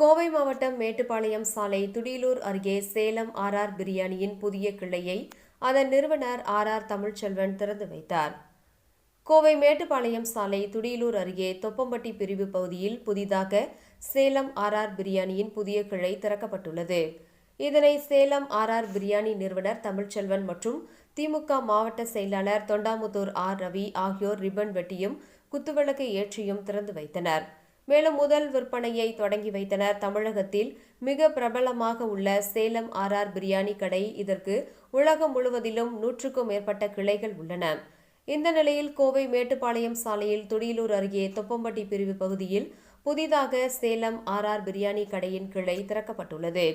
கோவை மாவட்டம் மேட்டுப்பாளையம் சாலை துடியலூர் அருகே சேலம் ஆர்ஆர் பிரியாணியின் புதிய கிளையை அதன் நிறுவனர் ஆர்ஆர் தமிழ்ச்செல்வன் திறந்து வைத்தார். கோவை மேட்டுப்பாளையம் சாலை துடியலூர் அருகே தொப்பம்பட்டி பிரிவு பகுதியில் புதிதாக சேலம் ஆர்ஆர் பிரியாணியின் புதிய கிளை திறக்கப்பட்டுள்ளது. இதனை சேலம் ஆர்ஆர் பிரியாணி நிறுவனர் தமிழ்ச்செல்வன் மற்றும் திமுக மாவட்ட செயலாளர் தொண்டாமுத்தூர் ஆர் ரவி ஆகியோர் ரிப்பன் வெட்டியும் குத்துவிளக்கு ஏற்றியும் திறந்து வைத்தனர். மேலும் முதல் விற்பனையை தொடங்கி வைத்தனர். தமிழகத்தில் மிக பிரபலமாக உள்ள சேலம் ஆர்ஆர் பிரியாணி கடை இதற்கு உலகம் முழுவதிலும் நூற்றுக்கும் மேற்பட்ட கிளைகள் உள்ளன. இந்த நிலையில் கோவை மேட்டுப்பாளையம் சாலையில் துடியலூர் அருகே தொப்பம்பட்டி பிரிவு பகுதியில் புதிதாக சேலம் ஆர்ஆர் பிரியாணி கடையின் கிளை திறக்கப்பட்டுள்ளது.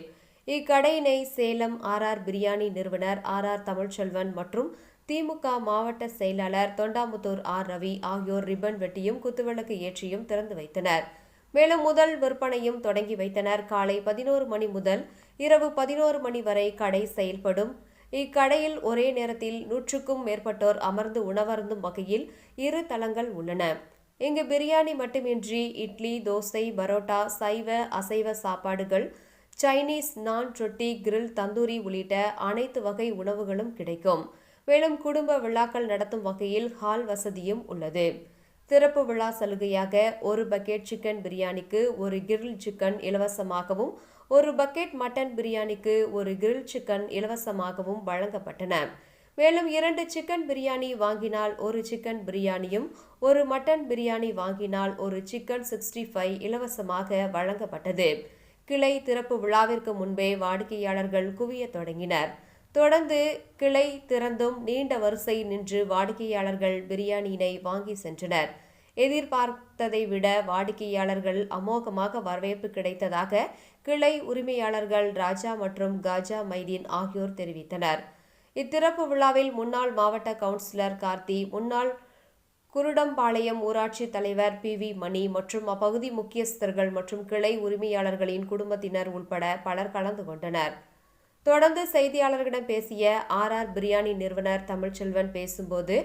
இக்கடையினை சேலம் ஆர்ஆர் பிரியாணி நிறுவனர் ஆர்ஆர் தமிழ்ச்செல்வன் மற்றும் திமுக மாவட்ட செயலாளர் தொண்டாமுத்தூர் ஆர் ரவி ஆகியோர் ரிப்பன் வெட்டியும் குத்துவிளக்கு ஏற்றியும் திறந்து வைத்தனர். மேலும் முதல் விற்பனையும் தொடங்கி வைத்தனர். காலை பதினோரு மணி முதல் இரவு பதினோரு மணி வரை கடை செயல்படும். இக்கடையில் ஒரே நேரத்தில் நூற்றுக்கும் மேற்பட்டோர் அமர்ந்து உணவருந்தும் வகையில் இரு தளங்கள் உள்ளன. இங்கு பிரியாணி மட்டுமின்றி இட்லி தோசை பரோட்டா சைவ அசைவ சாப்பாடுகள் சைனீஸ் நான் ரொட்டி கிரில் தந்தூரி உள்ளிட்ட அனைத்து வகை உணவுகளும் கிடைக்கும். மேலும் குடும்ப விழாக்கள் நடத்தும் வகையில் ஹால் வசதியும் உள்ளது. திறப்பு விழா சலுகையாக ஒரு பக்கெட் சிக்கன் பிரியாணிக்கு ஒரு கிரில் சிக்கன் இலவசமாகவும் ஒரு பக்கெட் மட்டன் பிரியாணிக்கு ஒரு கிரில் சிக்கன் இலவசமாகவும் வழங்கப்பட்டன. மேலும் இரண்டு சிக்கன் பிரியாணி வாங்கினால் ஒரு சிக்கன் பிரியாணியும் ஒரு மட்டன் பிரியாணி வாங்கினால் ஒரு சிக்கன் சிக்ஸ்டி ஃபைவ் இலவசமாக வழங்கப்பட்டது. கிளை திறப்பு விழாவிற்கு முன்பே வாடிக்கையாளர்கள் குவியத் தொடங்கினர். தொடர்ந்து கிளை திறந்தும் நீண்ட வரிசை நின்று வாடிக்கையாளர்கள் பிரியாணியினை வாங்கி சென்றனர். எதிர்பார்த்ததை விட வாடிக்கையாளர்கள் அமோகமாக வரவேற்பு கிடைத்ததாக கிளை உரிமையாளர்கள் ராஜா மற்றும் காஜா மைதீன் ஆகியோர் தெரிவித்தனர். இத்திறப்பு விழாவில் முன்னாள் மாவட்ட கவுன்சிலர் கார்த்தி முன்னாள் குருடம்பாளையம் ஊராட்சி தலைவர் பி வி மணி மற்றும் அப்பகுதி முக்கியஸ்தர்கள் மற்றும் கிளை உரிமையாளர்களின் குடும்பத்தினர் உள்பட பலர் கலந்து கொண்டனர். தொடர்ந்து செய்தியாளர்களிடம் பேசிய ஆர் ஆர் பிரியாணி நிறுவனர் தமிழ்ச்செல்வன் பேசும்போது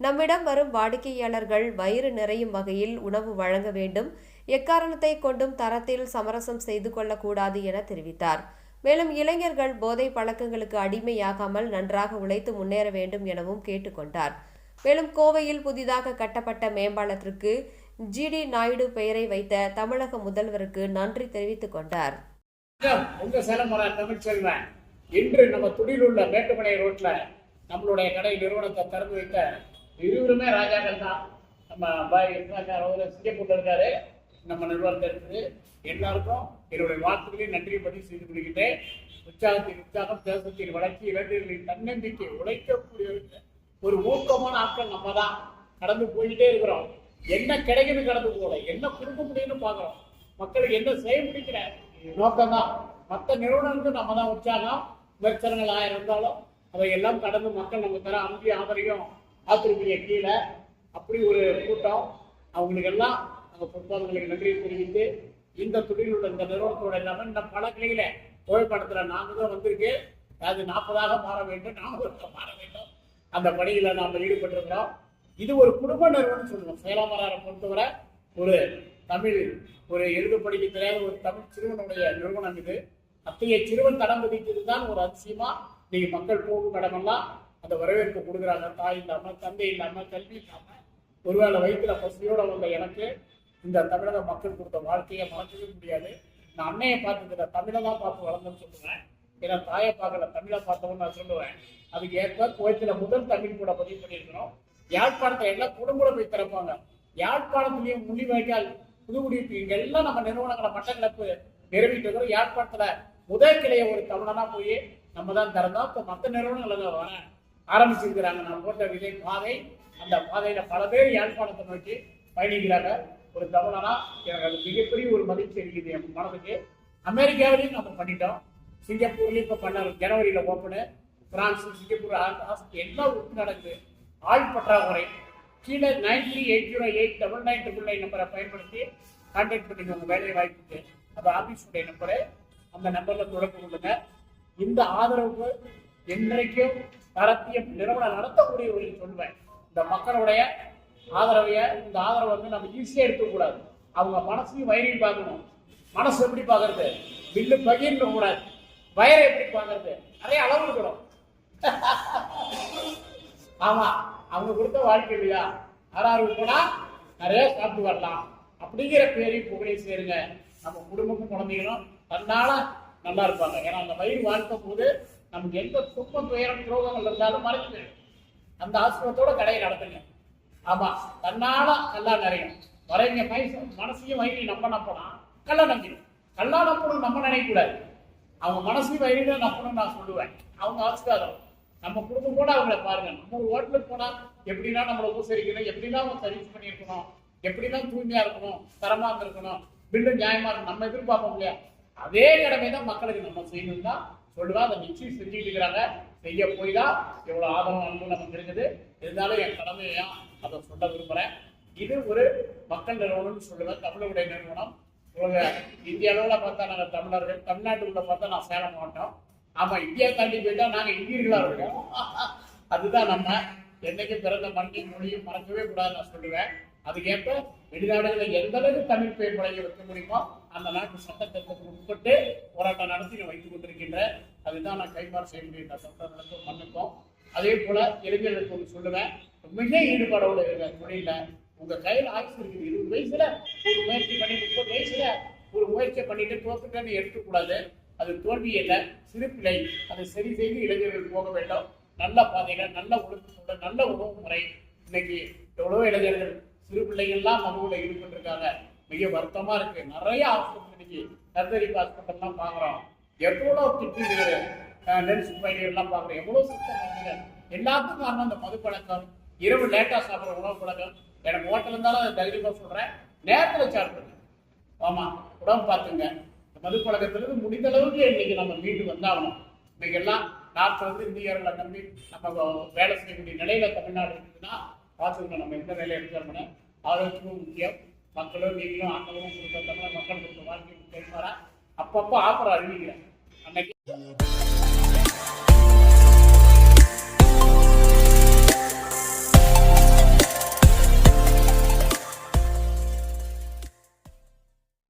நம்மிடம் வரும் வாடிக்கையாளர்கள் வயிறு நிறையும் வகையில் உணவு வழங்க வேண்டும். எக்காரணத்தை கொண்டும் தரத்தில் சமரசம் செய்து கொள்ளக்கூடாது என தெரிவித்தார். மேலும் இளைஞர்கள் போதை பழக்கங்களுக்கு அடிமையாகாமல் நன்றாக உழைத்து முன்னேற வேண்டும் எனவும் கேட்டுக்கொண்டார் மேலும் கோவையில் புதிதாக கட்டப்பட்ட மேம்பாலத்திற்கு ஜிடி நாயுடு பெயரை வைத்த தமிழக முதல்வருக்கு நன்றி தெரிவித்துக் கொண்டார். இன்று நம்ம துடியில் உள்ள மேட்டுமலை ரோட்ல நம்மளுடைய கடை நிறுவனத்தை திறந்து வைத்த இருவருமே ராஜாக்கள் தான். நம்ம பாய் இருக்காரு சிங்கப்பூர்ல இருக்காரு. நம்ம நிறுவனத்தை இருக்குது எல்லாருக்கும் என்னுடைய வாழ்த்துக்களையும் நன்றியை பதிவு செய்து கொள்கின்றேன். உற்சாகத்தின் உற்சாகம் தேசத்தின் வளர்ச்சி இளைஞர்களின் தன்னம்பிக்கை உழைக்கக்கூடிய ஒரு ஊக்கமான ஆட்கள் நம்ம தான் கடந்து போயிட்டே இருக்கிறோம். என்ன கிடைக்குது கடந்து போகல. என்ன கொடுக்க முடியும்னு பார்க்குறோம். மக்களுக்கு என்ன செய்ய முடிக்கிற நோக்கம் தான் மற்ற நிறுவனங்களுக்கு நம்ம தான் உற்சாகம். விமர்சனங்கள் ஆயிரம் இருந்தாலும் அதையெல்லாம் கடந்து மக்கள் நம்ம தர அன்பி ஆதரையும் ஆத்திருப்பீங்க கீழே அப்படி ஒரு கூட்டம். அவங்களுக்கு எல்லாம் நம்ம பொறுப்பாளர்களுக்கு நன்றியை தெரிவித்து இந்த தொழில் உள்ள இந்த நிறுவனத்தோட இல்லாமல் இந்த பல கிளையில புகைப்படத்தில் நாங்கள் தான் வந்திருக்கு. அது நாற்பதாக மாற வேண்டும் நானூறாக மாற வேண்டும். அந்த பணியில் நாம் ஈடுபட்டிருக்கிறோம். இது ஒரு குடும்ப நிறுவனம் சொல்லுவோம். சேலமராரை பொறுத்தவரை ஒரு தமிழ் ஒரு எழுத படிக்க தெரியாத ஒரு தமிழ் சிறுவனுடைய நிறுவனம் இது. அத்தகைய சிறுவன் தடம் பதித்தது தான் ஒரு அதிசயமா? நீங்க மக்கள் போகும் கடமெல்லாம் அந்த வரவேற்பு கொடுக்குறாங்க. தாய் இல்லாம தந்தை இல்லாம கல்வி இல்லாம. ஒருவேளை வயிற்றுல பசியோட வந்த எனக்கு இந்த தமிழக மக்கள் கொடுத்த வாழ்க்கையை மறக்கவே முடியாது. நான் அன்னையை பார்த்துக்கிற தமிழை தான் பார்த்து வளர்ந்தேன்னு சொல்லுவேன். ஏன்னா தாயை பார்க்கல தமிழை பார்த்தவன்னு நான் சொல்லுவேன். அதுக்கு ஏற்ப கோயத்தில் முதல் தமிழ் கூட பதிவு பண்ணியிருக்கிறோம். யாழ்ப்பாணத்தை எல்லாம் குடும்பம் போய் திறப்பாங்க யாழ்ப்பாணத்திலையும் முள்ளிவாய்க்கால் புதுக்குடியிருப்பு இங்க எல்லாம் நம்ம நிறுவனங்களை மட்டக்களப்பு நிறுவிட்டு இருக்கிறோம். யாழ்ப்பாணத்துல முதல் கிளைய ஒரு தமிழனா போய் நம்ம தான் திறந்தோம். இப்போ மற்ற நிறுவனங்கள் வர ஆரம்பிச்சிருக்கிறாங்க. நான் போட்ட விதை பாதை அந்த பாதையில பல பேர் யாழ்ப்பாணத்தை நோக்கி பயணிக்கிறாங்க. ஒரு தமிழனா எனக்கு அது மிகப்பெரிய ஒரு மகிழ்ச்சி இருக்குது என் மனதுக்கு. அமெரிக்காவிலையும் நம்ம பண்ணிட்டோம். சிங்கப்பூர்லயும் இப்போ பண்ண ஜனவரியில ஓப்பனு பிரான்ஸ் சிங்கப்பூர் ஆ- ஆஸ்திரேலியா நடக்குது ஆள் பற்றாக்குறை கீழே nine three eight zero eight double nine double nine நம்பரை பயன்படுத்தி கான்டாக்ட் உங்கள் வேலை வாய்ப்புக்கு. அந்த ஆபீஸுடைய நம்பரை அந்த நம்பர்ல தொடர்பு கொள்ளுங்க. இந்த ஆதரவு என்றைக்கும் தரத்தியம் நிறுவனம் நடத்தக்கூடியவர்கள் சொல்வேன். இந்த மக்களுடைய ஆதரவைய இந்த ஆதரவை வந்து நம்ம ஈஸியா எடுத்துக்கூடாது அவங்க மனசையும் வயிறையும் பார்க்கணும். மனசு எப்படி பார்க்கறது? வில்லு பகிர்ந்து கூடாது வயரை எப்படி பார்க்கறது? நிறைய அளவு இருக்கணும். ஆமா. அவங்க கொடுத்த வாழ்க்கை இல்லையா ஆறாறு போனா நிறைய சாப்பிட்டு வரலாம். அப்படிங்கிற பேரையும் புகழையும் சேருங்க. நம்ம குடும்பமும் குழந்தைகளும் தன்னால நல்லா இருப்பாங்க. ஏன்னா அந்த வயிறு வாழ்க்கும் போது நமக்கு எந்த துன்பம் துயரம் துரோகங்கள் இருந்தாலும் மறைஞ்சு அந்த ஆசிரமத்தோட கடையை நடத்துங்க. ஆமா தன்னால நல்லா நிறையும் வரைங்க பயசம் மனசையும் வயிறையும் நம்ம நம்பினா கல்ல நம்பிடும். கல்லா நம்பணும் நம்ம நினைக்கக்கூடாது. அவங்க மனசையும் வயிறையும் நம்பணும்னு நான் சொல்லுவேன். அவங்க ஆசீர்வாதம். நம்ம குடும்பம் கூட அவங்கள பாருங்க. நம்ம ஒரு ஹோட்டலுக்கு போனா எப்படின்னா நம்மளை உபசரிக்கணும் எப்படின்னா அவங்க சர்வீஸ் பண்ணியிருக்கணும் எப்படின்னா தூய்மையா இருக்கணும் தரமா இருக்கணும் பில்லு நியாயமா இருக்கணும் நம்ம எதிர்பார்ப்போம் இல்லையா? அதே கடமை தான் மக்களுக்கு நம்ம செய்யணும் தான் சொல்லுவேன் அதை நிச்சயம் செஞ்சுட்டு இருக்கிறாங்க செய்ய போய் தான் எவ்வளவு ஆதரவு அன்பு நமக்கு இருக்குது இருந்தாலும் என் கடமையா அதை சொல்ல விரும்புறேன். இது ஒரு மக்கள் நிறுவனம்னு சொல்லுவேன். தமிழுடைய நிறுவனம். உலக இந்திய அளவில் பார்த்தா நாங்கள் தமிழர்கள். தமிழ்நாட்டுக்குள்ள பார்த்தா நான் சேலம் மாவட்டம். ஆமா இந்தியா தாண்டி போயிட்டா நாங்க இந்தியர்களா இருக்கோம்? அதுதான் நம்ம என்னைக்கு பிறந்த மண்ணையும் மொழியும் மறக்கவே கூடாது நான் சொல்லுவேன். அதுக்கேற்ப வெளிநாடுகளில் எந்த அளவுக்கு தமிழ் பெயர் பழகி வைக்க முடியுமோ அந்த நாட்டு சட்டத்திட்டத்துக்கு உட்பட்டு போராட்டம் நடத்தி நான் வைத்துக் கொண்டிருக்கின்ற அதுதான் நான் கைமாறு செய்ய முடியும். சட்டத்திற்கும் மண்ணுக்கும் அதே போல இளைஞர்களுக்கு ஒன்று சொல்லுவேன். மிக ஈடுபாடோடு இருக்க தொழில உங்க கையில் ஆயுசு இருக்குது. இருபது வயசுல ஒரு முயற்சி பண்ணி முப்பது வயசுல ஒரு முயற்சி பண்ணிட்டு தோத்துட்டேன்னு எடுக்கக்கூடாது. அது தோல்வி அல்ல சிறுப்பிழை அதை சரி செய்து இளைஞர்கள் போக வேண்டும். நல்ல பாதைகள் நல்ல ஒழுக்கத்தோட நல்ல உணவு முறை இன்னைக்கு எவ்வளவோ இளைஞர்கள் சிறு பிள்ளைகள்லாம் மதுவில் ஈடுபட்டிருக்காங்க. மிக வருத்தமா இருக்கு. நிறைய ஹாஸ்பிட்டல் இன்னைக்கு கர்த்தரிப்பு ஹாஸ்பிட்டல்லாம் பாக்குறோம் எவ்வளோ திட்டு நெல்ஸ் பயணிகள்லாம் பாக்குறோம் எவ்வளவு சுத்தம் எல்லாத்துக்கும் காரணம் அந்த மது பழக்கம் இரவு லேட்டா சாப்பிட்ற உணவு பழக்கம். எனக்கு ஹோட்டல் இருந்தாலும் அதை தைரியமா சொல்றேன். நேரத்தில் சாப்பிடுங்க ஆமா உடம்பு பார்த்துங்க. மதுப்பழக்கத்திலிருந்து முடிந்த அளவுக்கு இன்னைக்கு நம்ம மீண்டு வந்தாகணும். இன்னைக்கு எல்லாம் நாட்டில் வந்து இந்தியர்களை நம்பி நம்ம வேலை செய்யக்கூடிய நிலையில தமிழ்நாடு இருக்குதுன்னா பார்த்துக்கணும் நம்ம எந்த நிலையில இருக்கிறோம்னு ஆரோக்கியமும் முக்கியம். மக்களும் நீங்களும் ஆண்டவரும் கொடுத்த தமிழ் மக்கள் கொடுத்த வாழ்க்கை அப்பப்போ ஆஃபர் அறிவிக்கிறேன்.